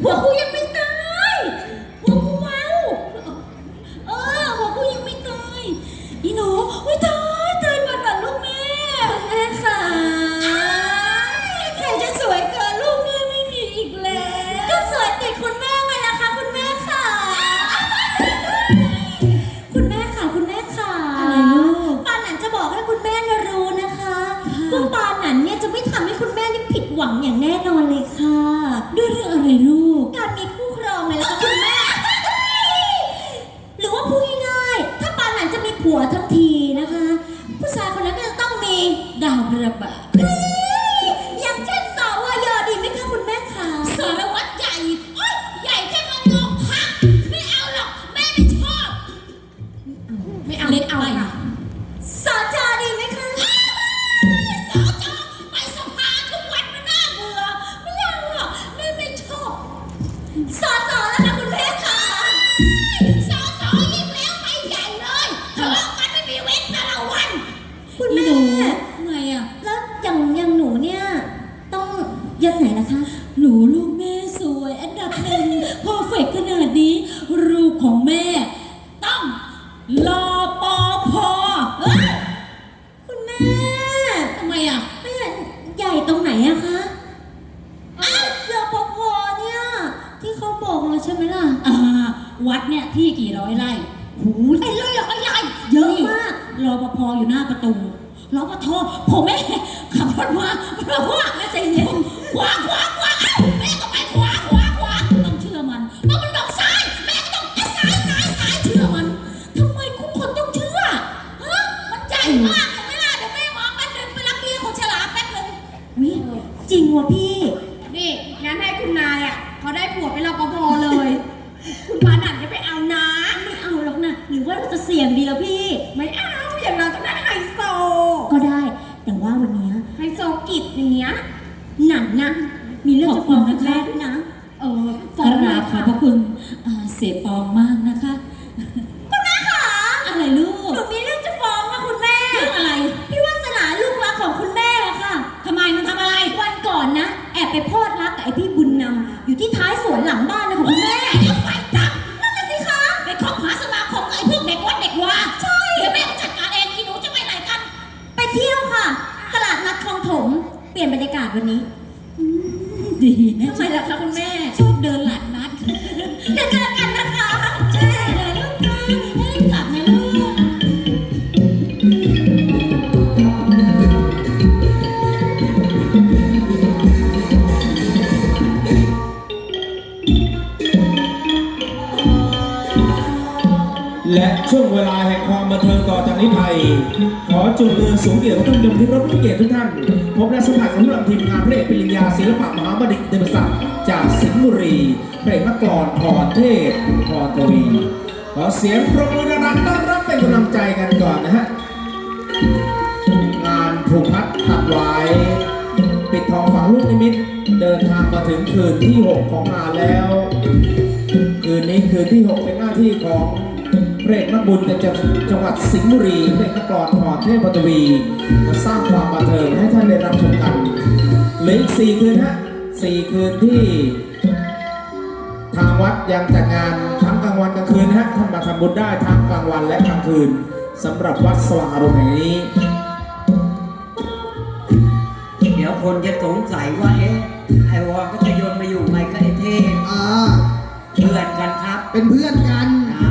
Wow! สอสอยิ่งแล้วไปใหญ่เลยทะเลาะกันไม่มีเว้นแต่ละวัน คุณแม่ไงอะ แล้วอย่างอย่างหนูเนี่ย ต้องยศไหนล่ะคะ หนูลูก ภอยู่หน้าประตูรอปภผมแม่ขับรถมาบอกว่าแม่ใจเย็นขวาขวาขวาเอ้าแม่ก็ไปขวาขวาขวาต้องเชื่อมันเพราะมันบอกซ้ายแม่ก็ต้องซ้ายซ้ายซ้ายเชื่อมันทำไมทุกคนต้องเชื่อฮะมันใหญ่มากเห็นไหมล่ะเดี๋ยวแม่มาแป๊บนึงไปรับเบี้ยของฉลามแป๊บนึงวิจริงว่ะพี่นี่งั้นให้คุณนายอะเขาได้ผัวเป็นรปภเลย คุณปานันจะไปเอานะไม่เอาหรอกนะหรือว่าเราจะเสี่ยงดีแล้วพี่ กิจอย่างเงี้ยหนันนะมีเรื่องจะฟ้องคุณแม่ด้วยนะ เออกราบขอบพระคุณอ่าเสียปองมากนะคะ นี้ไปขอจุดเรือสูงเกียรติของท่านยมที่รับผู้เกียรติทุกท่าน พบและสัมผัสกับผู้นำทีมงานพระเอกปริญญาศิลปะมหาบัณฑิตเดมศักดิ์จากสิงห์บุรีพระเอกนักกลอนพรเทพพรทวีขอเสียงปรบมือดังๆต้อนรับเป็นกำลังใจกันก่อนนะฮะงานผูกพัดตัดไว้ปิดทองฝังลูกนิมิตเดินทางมาถึงคืนที่ 6 ของงานแล้ว คืนนี้คืนที่ 6 เป็นหน้าที่ของ พระเอกนักบุญจากจังหวัดสิงห์บุรีพระเอกนักกลอนพรเทพปฐวีมาสร้างความบันเทิงให้ท่านได้รับชมกันเหลืออีก4คืนฮะ4คืนที่ทางวัดยังจัดงานทั้งกลางวันกลางคืนนะฮะท่านมาทำบุญได้ทั้งกลางวันและกลางคืนสำหรับวัดสว่างอารมณ์แห่งนี้ เดี๋ยวคนจะสงสัยว่าเอ๊ะไอวอนก็จะโยนมาอยู่ไงกับไอเทพอ่าเพื่อนกันครับ เป็นเพื่อนกันนะ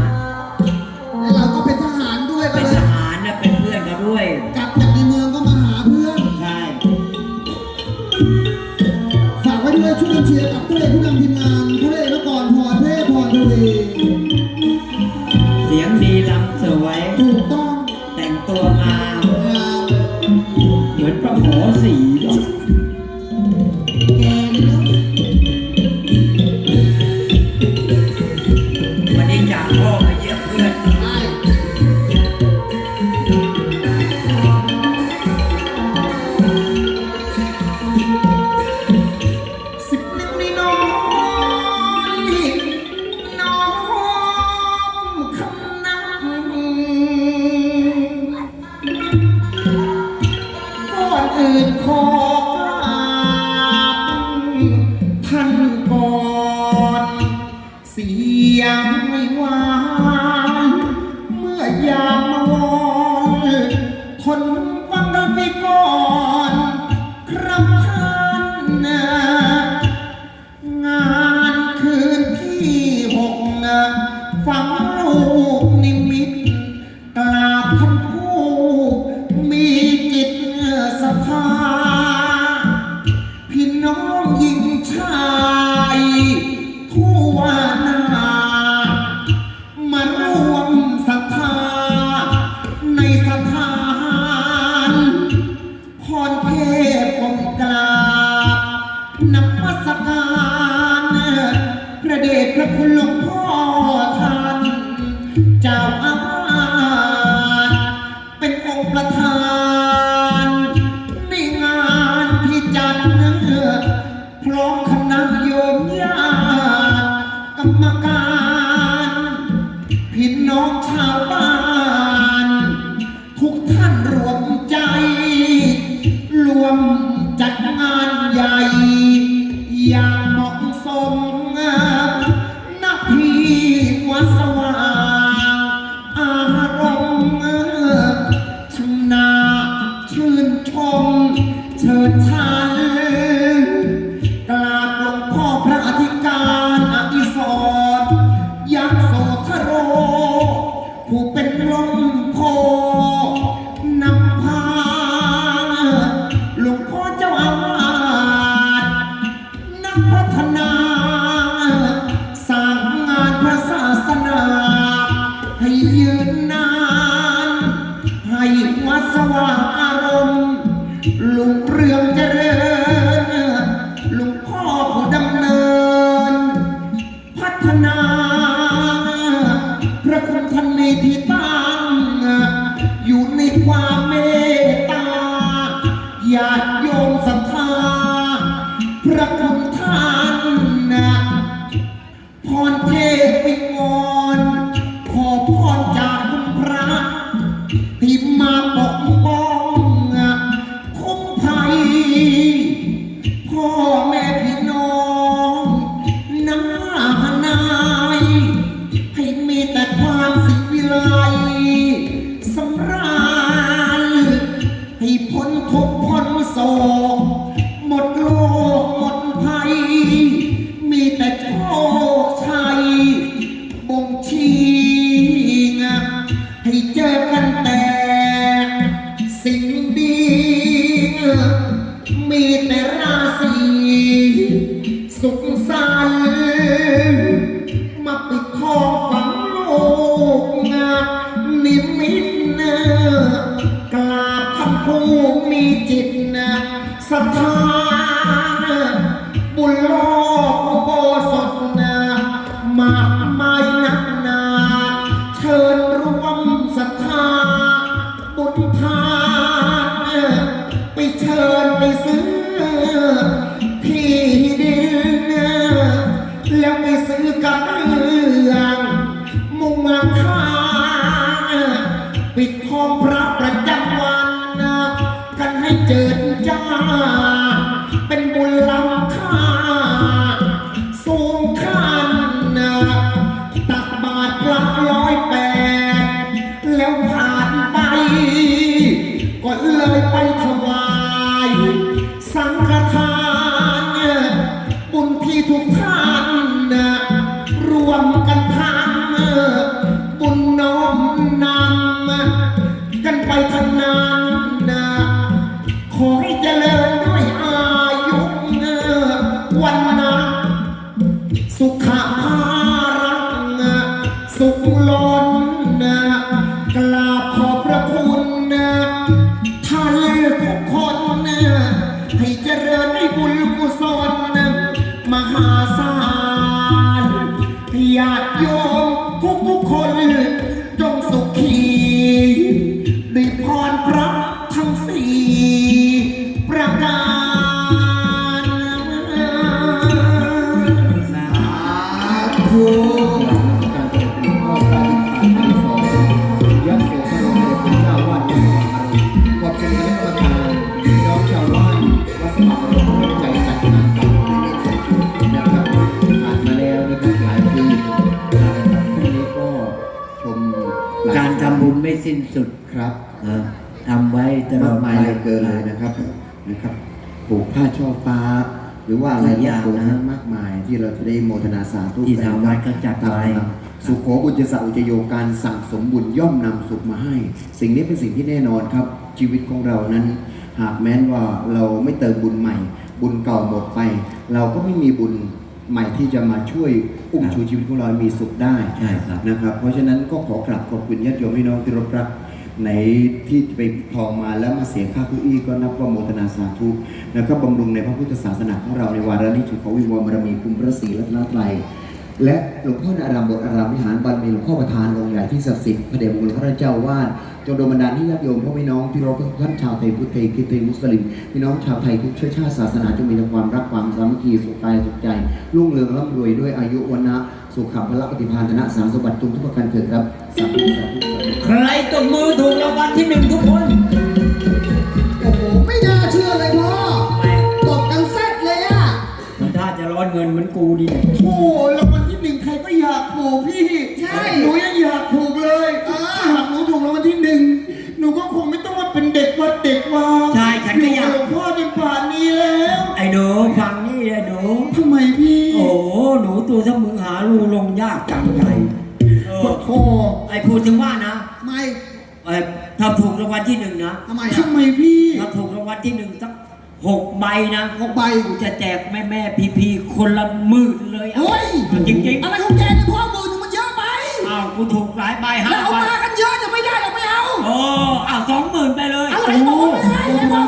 คุณหลวงพ่อท่านเจ้าอาวาสเป็นองค์ประธานในงานที่จัดพร้อมคณะโยมญาติกรรมการพี่น้องชาวบ้าน ทุกท่านรวมใจ รวมจัดงานใหญ่อย่าง มีแต่ราศีสุข ไกผ้าช่อฟ้า หรือว่าอะไรหลายอย่างต่างนะๆมากมาย ที่เราจะได้โมทนาสาธุที่ทางวัดก็จัดไว้ตามนะครับสุโขบุญจสะอุจโยการสั่งสมบุญย่อมนำสุขมาให้ สิ่งนี้เป็นสิ่งที่แน่นอนครับ ชีวิตของเรานั้น หากแม้นว่าเราไม่เติมบุญใหม่ บุญเก่าหมดไป เราก็ไม่มีบุญใหม่ที่จะมาช่วยอุ้มชูชีวิตของเราให้มีสุขได้ใช่ครับนะครับ เพราะฉะนั้นก็ขอกราบขอบคุณญาติโยมพี่น้องที่รบรัก ในที่ไปทองมาแล้วมาเสียค่าเกุ้อี้ก็นับว่าโมทนาสาธุนะครับบำรุงในพระพุทธศาสนาของเราในวาระนี้ถือขอวิวอนบารมีคุณพระศรีรัตนตรัยและหลวงพ่อในอารามบทอารามวิหารบารมีหลวงพ่อประธานองค์ใหญ่ที่ศักดิ์สิทธิ์พระเดชพระคุณพระเจ้าวาดจงโดนบันดาลให้ญาติโยมพ่อพี่น้องที่เราทุกท่านชาวไทยพุทธไทยคริสเตียมุสลิมพี่น้องชาวไทยทุกเชื้อชาติศาสนาจงมีแต่ความรักความสามัคคีสุขกายสุขใจรุ่งเรืองร่ำรวยด้วยอายุวันนะสุขภพละปฏิภาณธนะสารสมบัติจุงทุกประการเถิดครับ สาธุสาธุสาธุใครตบมือถูกรางวัลที่หนึ่งทุกคน โอ้โห ไม่น่าเชื่อเลยพ่อตบกันแซ่ดเลยอะมันถ้าจะร้อนเงินเหมือนกูดิเนี่ยโอ้โหรางวัลที่หนึ่งใครก็อยากถูกพี่ ใช่ หนูยังอยากถูกเลยถ้า กูจะแจกแม่แม่พี่พี่คนละหมื่นเลยเฮ้ยจริงจริงอะไรของแกเนี่ยพ่อหมื่นมันเยอะไปอ้าวกูถูกหลายใบฮะาใบแล้วมากันเยอะจะไม่ได้หรอไม่เอาโอ้อ้าวสองหมื่นไปเลยอะไรบอกไม่ให้ไม่เอา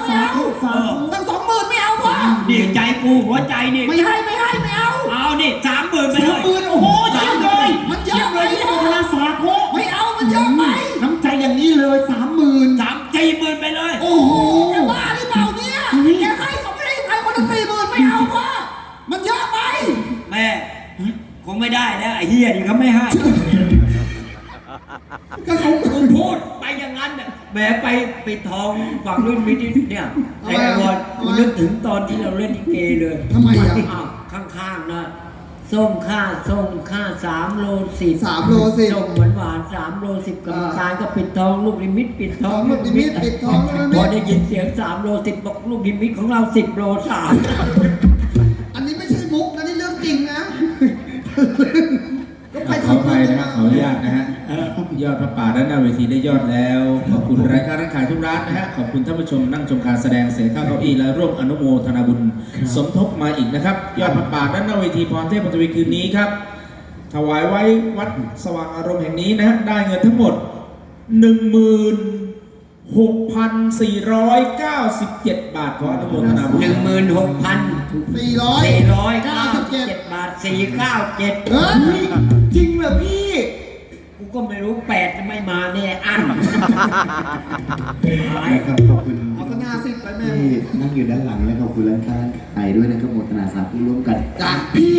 ตั้งสองหมื่นไม่เอาพ่อดีใจกูหัวใจนี่ไม่ให้ไม่ แล้วไอ้เฮียนี่เขาไม่ให้ ก็เขากูพูดไปอย่างนั้นน่ะแหมไปปิดทองฝั่งรุ่นมินิเนี่ยไอ้บอลกูนึกถึงตอนที่เราเล่นลิเกเลยทำไมอะอ้าวข้างๆนะส้มค่าส้มค่าสามโลสิบสามโลสิบ ส้มหวานหวานๆสามโลสิบกรรมการก็ปิดทองลูกนิมิตปิดทองลูกนิมิตปิดทองลูกนิมิต พอได้ยินเสียงสามโลสิบบอกลูกนิมิตของเราสิบโลสาม อันนี้ไม่ใช่มุกนะนี่เรื่องจริงนะก็ไป ขอทำอภัยนะฮะขออนุญาตนะฮะยอดพระป่าด้านหน้าเวทีได้ยอดแล้ว ขอบคุณรายการร้านขายทุกร้านนะฮะขอบคุณท่านผู้ชมนั่งชมการแสดงเสียค่าเก้าอี้และร่วมอนุโมทนาบุญ สมทบมาอีกนะครับ ยอดพระป่าด้านหน้าเวทีพรเทพปฐวีคืนนี้ครับถวายไว้วัดสว่างอารมณ์แห่งนี้นะฮะได้เงินทั้งหมด 16,497 บาทขออนุโมทนาบุญหนึ่งหมื่นหกพัน สี่ร้อยสี่ร้อยเก้าเก้าสิสิบบเจ็ดเจ็ดบาทสี่เก้าเจ็ดเฮ้ยจริงเหรอพี่ กูก็ไม่รู้แปดจะไม่มาเนี่ยอันนะครับขอบคุณเอาก็น่าสิบไปแม่ ที่นั่งอยู่ด้านหลังและขอบคุณร้านค้าร้านขายด้วยนะครับโมทนาสาธุร่วมกัน จ้ะพี่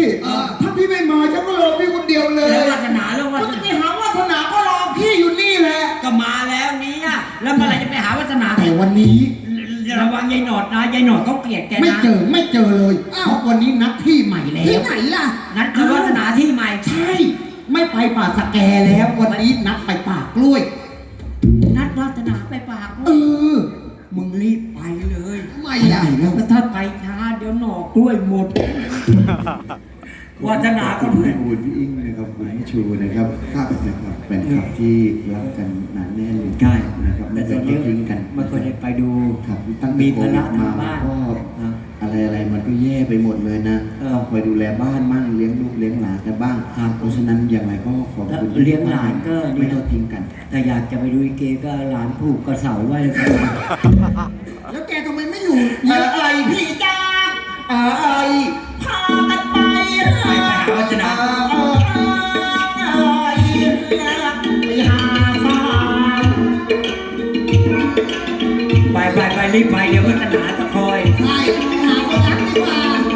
ถ้าพี่ไม่มาฉันก็รอพี่คนเดียวเลยแล้ววาสนาแล้ววาก็สจะไปนาหาวาสนาก็รอพี่อยู่นี่แหละก็มาแล้วเนี่ยแล้วเมื่อไหรจะไปหาวาสนาแต่วันนี้ ระวังยายหนอดนะยายหนอดเขาเกลียดแกไม่นะเจอไม่เจอเลยเพราะวันนี้นัดที่ใหม่แล้วที่ไหนล่ะ นัดคือวาสนาที่ใหม่ ใช่ ไม่ไปป่าสแกแล้ว วันนี้นัดไปป่ากล้วย นัดวาสนาไปปากเออมึงรีบไปเลย ไม่อะแล้วถ้าไปช้าเดี๋ยวหน่อกล้วยหมด วาสนาขก็อบคุณไม่คุณพี่อิงนะครับคุณพี่ชูนะครับครับนะครับเป็นคลับที่รักกันหนาแน่นเลยใช่นะครับแต่ไม่ตเคอยนทอนี้ดทิ้งกันไม่เคยได้ไปดูครับตั้งแต่มีโคภาวิระดมาทางบ้านก็อะอะไรอะไรมันก็แย่ไปหมดเลยนะเออต้องคอยดูแลบ้านบ้างเลี้ยงลูกเลี้ยงหลานกันบ้างครับเพราะฉะนั้นอย่างไรก็ขอบคุณแล้วเลี้ยงหลานก็นี่ไม่ทอดทิ้งกัน แต่อยากจะไปดูลิเกก็หลานผูกกระเสาไว้เลยครับแล้วแกทำไมไม่อยู่อะไรพี่จ้าอะไรพากันไปไปหา วาสนาไปหาฟ้าไปไปไปรีบไปเดี๋ยววัฒนาจะคอย ไปหาคนรักดีกว่า